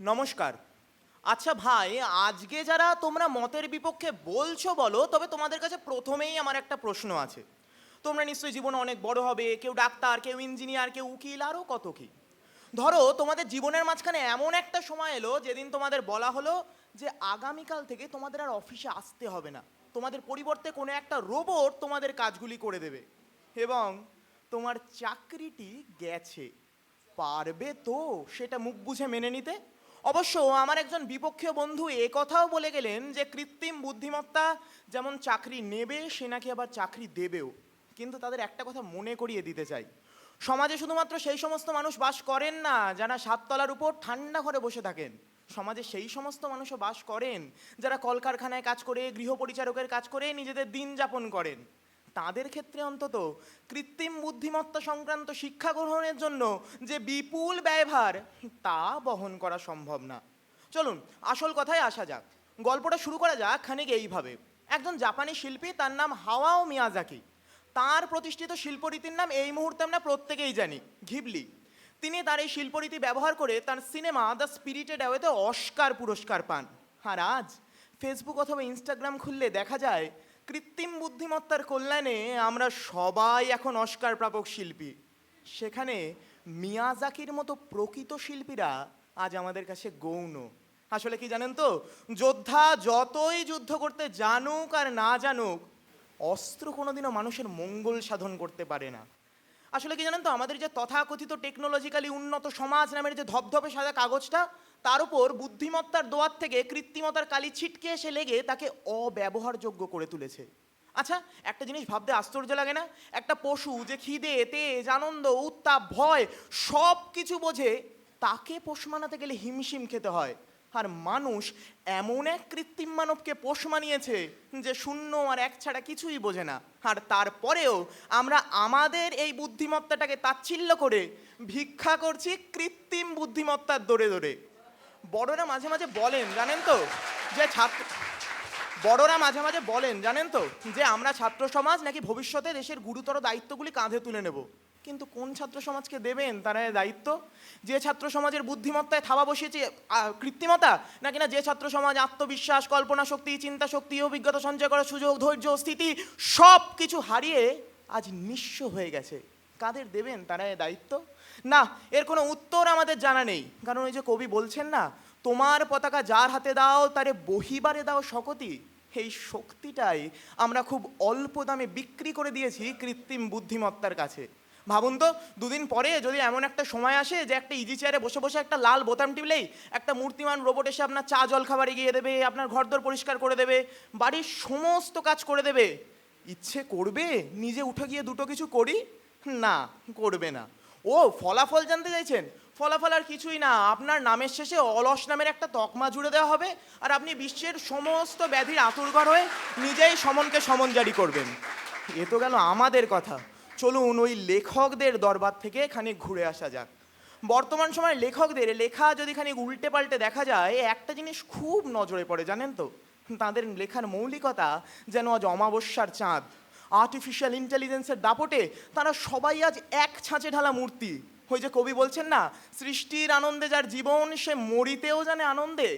নমস্কার। আচ্ছা ভাই, আজকে যারা তোমরা মতের বিপক্ষে বলছো বলো, তবে তোমাদের কাছে প্রথমেই আমার একটা প্রশ্ন আছে। তোমরা নিশ্চয়ই জীবনে অনেক বড় হবে, কেউ ডাক্তার, কেউ ইঞ্জিনিয়ার, কেউ উকিল আরও কত কি। ধরো, তোমাদের জীবনের মাঝখানে এমন একটা সময় এলো, যেদিন তোমাদের বলা হলো যে আগামীকাল থেকে তোমাদের আর অফিসে আসতে হবে না। তোমাদের পরিবর্তে কোনো একটা রোবট তোমাদের কাজগুলি করে দেবে। এবং তোমার চাকরিটি গেছে। পারবে তো সেটা মুখ বুঝে মেনে নিতে? অবশ্য আমার একজন বিপক্ষীয় বন্ধু কথাও বলে গেলেন যে কৃত্রিম বুদ্ধিমত্তা যেমন চাকরি নেবে, সে নাকি আবার চাকরি দেবেও। কিন্তু তাদের একটা কথা মনে করিয়ে দিতে চাই। সমাজে শুধুমাত্র সেই সমস্ত মানুষ বাস করেন না, যারা সাততলার উপর ঠান্ডা ঘরে বসে থাকেন। সমাজে সেই সমস্ত মানুষও বাস করেন, যারা কলকারখানায় কাজ করে, গৃহপরিচারকের কাজ করে, নিজেদের দিন যাপন করেন। তাদের ক্ষেত্রে অন্তত কৃত্রিম বুদ্ধিমত্তা সংক্রান্ত শিক্ষা গ্রহণের জন্য যে বিপুল ব্যয়ভার, তা বহন করা সম্ভব না। চলুন, আসল কথায় আসা যাক। গল্পটা শুরু করা যাক খানিক এইভাবে। একজন জাপানি শিল্পী, তার নাম হাওয়াও মিয়াজাকি। তার প্রতিষ্ঠিত শিল্পরীতির নাম এই মুহূর্তে আমরা প্রত্যেকেই জানি, ঘিবলি। তিনি তার এই শিল্পরীতি ব্যবহার করে তার সিনেমা দ্য স্পিরিটেড অ্যাওয়েতে অস্কার পুরস্কার পান। আর আজ ফেসবুক অথবা ইনস্টাগ্রাম খুললে দেখা যায় কৃত্রিম বুদ্ধিমত্তার কল্যাণে আমরা সবাই এখন অস্কার প্রাপক শিল্পী। সেখানে মিয়াজাকির মতো প্রকৃত শিল্পীরা আজ আমাদের কাছে গৌণ। আসলে কি জানেন তো? যোদ্ধা যতই যুদ্ধ করতে জানুক আর না জানুক, অস্ত্র কোনোদিনও মানুষের মঙ্গল সাধন করতে পারে না। আসলে কি জানেন তো, আমাদের যে তথাকথিত টেকনোলজিক্যালি উন্নত সমাজ নামের যে ধপধপে সাদা কাগজটা, তার উপর বুদ্ধিমত্তার দোয়ার থেকে কৃত্রিমতার কালি ছিটকে এসে লেগে তাকে অব্যবহারযোগ্য করে তুলেছে। আচ্ছা একটা জিনিস ভাবতে আশ্চর্য লাগে না? একটা পশু যে খিদে, তেজ, আনন্দ, উত্তাপ, ভয় সব কিছু বোঝে, তাকে পোষ মানাতে গেলে হিমশিম খেতে হয়। আর মানুষ এমন এক কৃত্রিম মানবকে পোষ মানিয়েছে যে শূন্য আর এক ছাড়া কিছুই বোঝে না। আর তারপরেও আমরা আমাদের এই বুদ্ধিমত্তাটাকে তাচ্ছিল্য করে ভিক্ষা করছি কৃত্রিম বুদ্ধিমত্তার দৌড়ে দৌড়ে বড়রা মাঝে মাঝে বলেন, জানেন তো? যে ছাত্র বড়রা মাঝে মাঝে বলেন, জানেন তো? যে আমরা ছাত্র সমাজ নাকি ভবিষ্যতে দেশের গুরুতর দায়িত্বগুলি কাঁধে তুলে নেব। কিন্তু কোন ছাত্র সমাজকে দেবেন? তারা এ দায়িত্ব? যে ছাত্র সমাজের বুদ্ধিমত্তায় থাবা বসিয়েছে কৃত্রিমতা? নাকি না যে ছাত্র সমাজ আত্মবিশ্বাস, কল্পনা শক্তি, চিন্তা শক্তি, অভিজ্ঞতা সঞ্চয় করার সুযোগ, ধৈর্য, স্থিতি সব কিছু হারিয়ে আজ নিঃস্ব হয়ে গেছে। কাদের দেবেন? তারা এ দায়িত্ব? না, এর কোনো উত্তর আমাদের জানা নেই। কারণ ওই যে কবি বলছেন না, তোমার পতাকা যার হাতে দাও, তারে বহিবারে দাও শকতি। এই শক্তিটাই আমরা খুব অল্প দামে বিক্রি করে দিয়েছি কৃত্রিম বুদ্ধিমত্তার কাছে। ভাবুন তো, দুদিন পরে যদি এমন একটা সময় আসে যে একটা ইজি চেয়ারে বসে বসে একটা লাল বোতাম টিপলেই একটা মূর্তিমান রোবট এসে আপনার চা, জল খাবার এগিয়ে দেবে, আপনার ঘরদোর পরিষ্কার করে দেবে, বাড়ির সমস্ত কাজ করে দেবে। ইচ্ছে করবে নিজে উঠে গিয়ে দুটো কিছু করি? না, করবে না। ও, ফলাফল জানতে চাইছেন? ফলাফল আর কিছুই না, আপনার নামের শেষে অলস নামের একটা তকমা জুড়ে দেওয়া হবে আর আপনি বিশ্বের সমস্ত ব্যাধির আতুরঘর হয়ে নিজেই সমনকে সমন জারি করবেন। এ তো গেল আমাদের কথা। চলুন ওই লেখকদের দরবার থেকে খানিক ঘুরে আসা যাক। বর্তমান সময় লেখকদের লেখা যদি খানিক উল্টে পাল্টে দেখা যায়, একটা জিনিস খুব নজরে পড়ে, জানেন তো? তাদের লেখার মৌলিকতা যেন আজ অমাবস্যার চাঁদ। আর্টিফিশিয়াল ইন্টেলিজেন্সের দাপটে তারা সবাই আজ এক ছাঁচে ঢালা মূর্তি। ওই যে কবি বলছেন না, সৃষ্টির আনন্দে যার জীবন, সে মরিতেও জানে আনন্দে।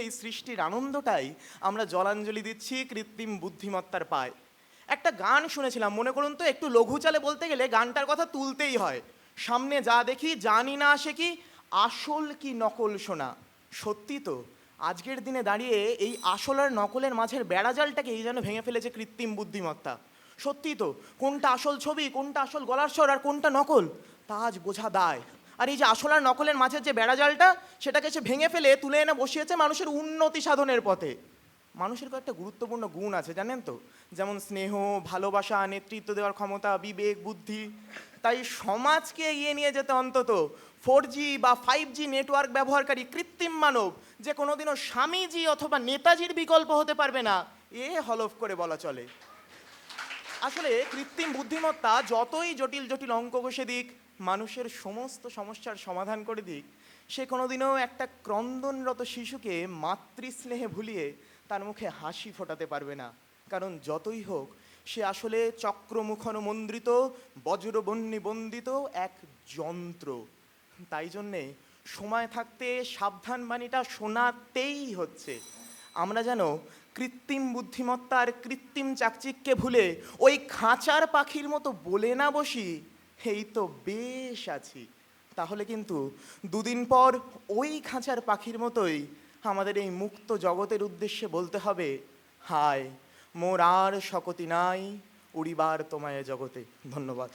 এই সৃষ্টির আনন্দটাই আমরা জলাঞ্জলি দিচ্ছি কৃত্রিম বুদ্ধিমত্তার পায়। একটা গান শুনেছিলাম, মনে করুন তো, একটু লঘু চালে বলতে গেলে গানটার কথা তুলতেই হয়। সামনে যা দেখি, জানি না সে কি, আসল কি নকল শোনা। সত্যি তো, আজকের দিনে দাঁড়িয়ে এই আসল আর নকলের মাঝের বেড়াজালটাকে এই যেন ভেঙে ফেলেছে কৃত্রিম বুদ্ধিমত্তা। সত্যি তো, কোনটা আসল ছবি, কোনটা আসল গলার স্বর, আর কোনটা নকল, তা আজ বোঝা দায়। আর এই যে আসল আর নকলের মাঝের যে বেড়াজালটা সেটাকে সে ভেঙে ফেলে তুলে এনে বসিয়েছে মানুষের উন্নতি সাধনের পথে। মানুষের কয়েকটা গুরুত্বপূর্ণ গুণ আছে, জানেন তো? যেমন স্নেহ, ভালোবাসা, নেতৃত্ব দেওয়ার ক্ষমতা, বিবেক, বুদ্ধি। তাই সমাজকে এগিয়ে নিয়ে যেতে অন্তত ফোর জি বা ফাইভ জি নেটওয়ার্ক ব্যবহারকারী কৃত্রিম মানব, যে কোনোদিনও স্বামীজি অথবা নেতাজির বিকল্প হতে পারবে না, এ হলফ করে বলা চলে। আসলে কৃত্রিম বুদ্ধিমত্তা যতই জটিল জটিল অঙ্ক কষে দিক, মানুষের সমস্ত সমস্যার সমাধান করে দিক, সে কোনোদিনও একটা ক্রন্দনরত শিশুকে মাতৃস্নেহে ভুলিয়ে তার মুখে হাসি ফোটাতে পারবে না। কারণ যতই হোক, সে আসলে চক্রমুখন মন্দ্রিত বজ্রবন্যী বন্দিত এক যন্ত্র। তাই জন্যে সময় থাকতে সাবধান বাণীটা শোনাতেই হচ্ছে। আমরা যেন কৃত্রিম বুদ্ধিমত্তার কৃত্রিম চাকচিককে ভুলে ওই খাঁচার পাখির মতো বলে না বসি, এই তো বেশ আছি। তাহলে কিন্তু দুদিন পর ওই খাঁচার পাখির মতোই আমাদের এই মুক্ত জগতের উদ্দেশ্যে বলতে হবে, হায়, মোর আর শকতি নাই উড়িবার তোমায় জগতে। ধন্যবাদ।